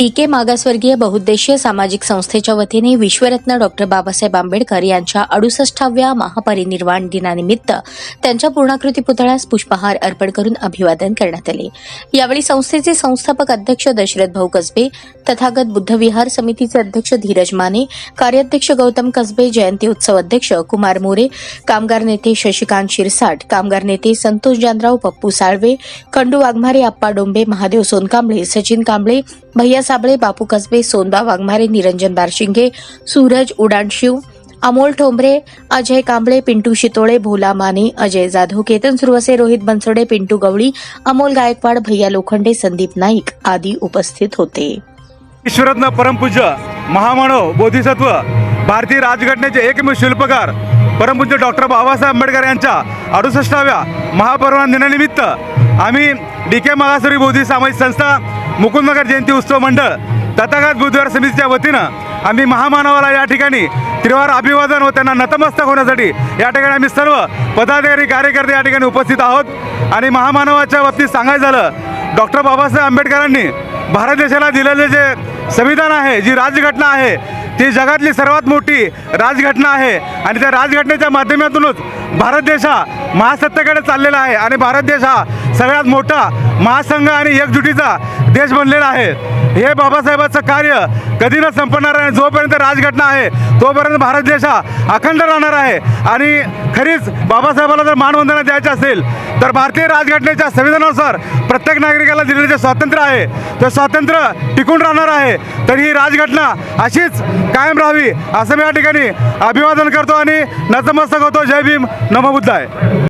T के मागासवर्गीय बहुद्देशीय सामाजिक संस्थेच्या वतीने विश्वरत्न डॉक्टर बाबासाहेब आंबेडकर यांच्या अडुसष्टाव्या महापरिनिर्वाण दिनानिमित्त त्यांच्या पूर्णाकृती पुतळ्यास पुष्पहार अर्पण करून अभिवादन करण्यात आले. यावेळी संस्थेचे संस्थापक अध्यक्ष दशरथ भाऊ कसबे तथागत बुद्धविहार समितीचे अध्यक्ष धीरज माने कार्याध्यक्ष गौतम कसबे जयंती उत्सव अध्यक्ष कुमार मोरे कामगार नेते शशिकांत शिरसाट कामगार नेते संतोष जानराव पप्पू साळवे खंडू वाघमारे आप्पा डोंबे महादेव सोनकांबळे सचिन कांबळे भैया साबळे बापू कसबे सोनबा वाघमारे निरंजन बारशिंगे सूरज उडाणशिव अमोल ठोंबरे अजय कांबळे पिंटू शितोळे भोला माने अजय जाधव केतन सुरवसे रोहित बनसोडे पिंटू गवळी अमोल गायकवाड भैया लोखंडे संदीप नाईक आदी उपस्थित होते. ईश्वरत्न परमपूज्य महामानव बोधिसत्व भारतीय राजघटनेचे एकमेव शिल्पकार परमपूज्य डॉक्टर बाबासाहेब आंबेडकर यांच्या अडुसष्टाव्या महापरिनिर्वाण दिनानिमित्त आम्ही डी के मागासरी बोधी सामाजिक संस्था मुकुंदनगर जयंती उत्सव मंडळ तथागत बुधवार समितीच्या वतीनं आम्ही महामानवाला या ठिकाणी त्रिवार अभिवादन व त्यांना नतमस्तक होण्यासाठी या ठिकाणी आम्ही सर्व पदाधिकारी कार्यकर्ते या ठिकाणी उपस्थित आहोत. आणि महामानवाच्या बाबतीत सांगायचं झालं डॉक्टर बाबासाहेब आंबेडकरांनी भारत देशाला दिलेले जे संविधान आहे जी राजघटना आहे ती जगातली सर्वात मोठी राजघटना आहे. आणि त्या राजघटनेच्या माध्यमातूनच भारत देश हा महासत्तेकडे चाललेला आहे आणि भारत देश हा सगळ्यात मोठा महासंघ आणि एकजुटीचा देश बनलेला आहे. हे बाबासाहेबाचं कार्य कधी न संपणार आहे जोपर्यंत राजघटना आहे तोपर्यंत भारत देश हा अखंड राहणार आहे. आणि खरीच बाबासाहेबाला जर मानवंदना द्यायची असेल तर भारतीय राजघटनेच्या संविधानानुसार प्रत्येक नागरिकाला दिलेले जे स्वातंत्र्य आहे ते स्वातंत्र्य टिकून राहणार आहे. तर ही राजघटना अशीच कायम राहावी असं मी या ठिकाणी अभिवादन करतो आणि नतमस्तक होतो. जय भीम. नमबुद्ध आहे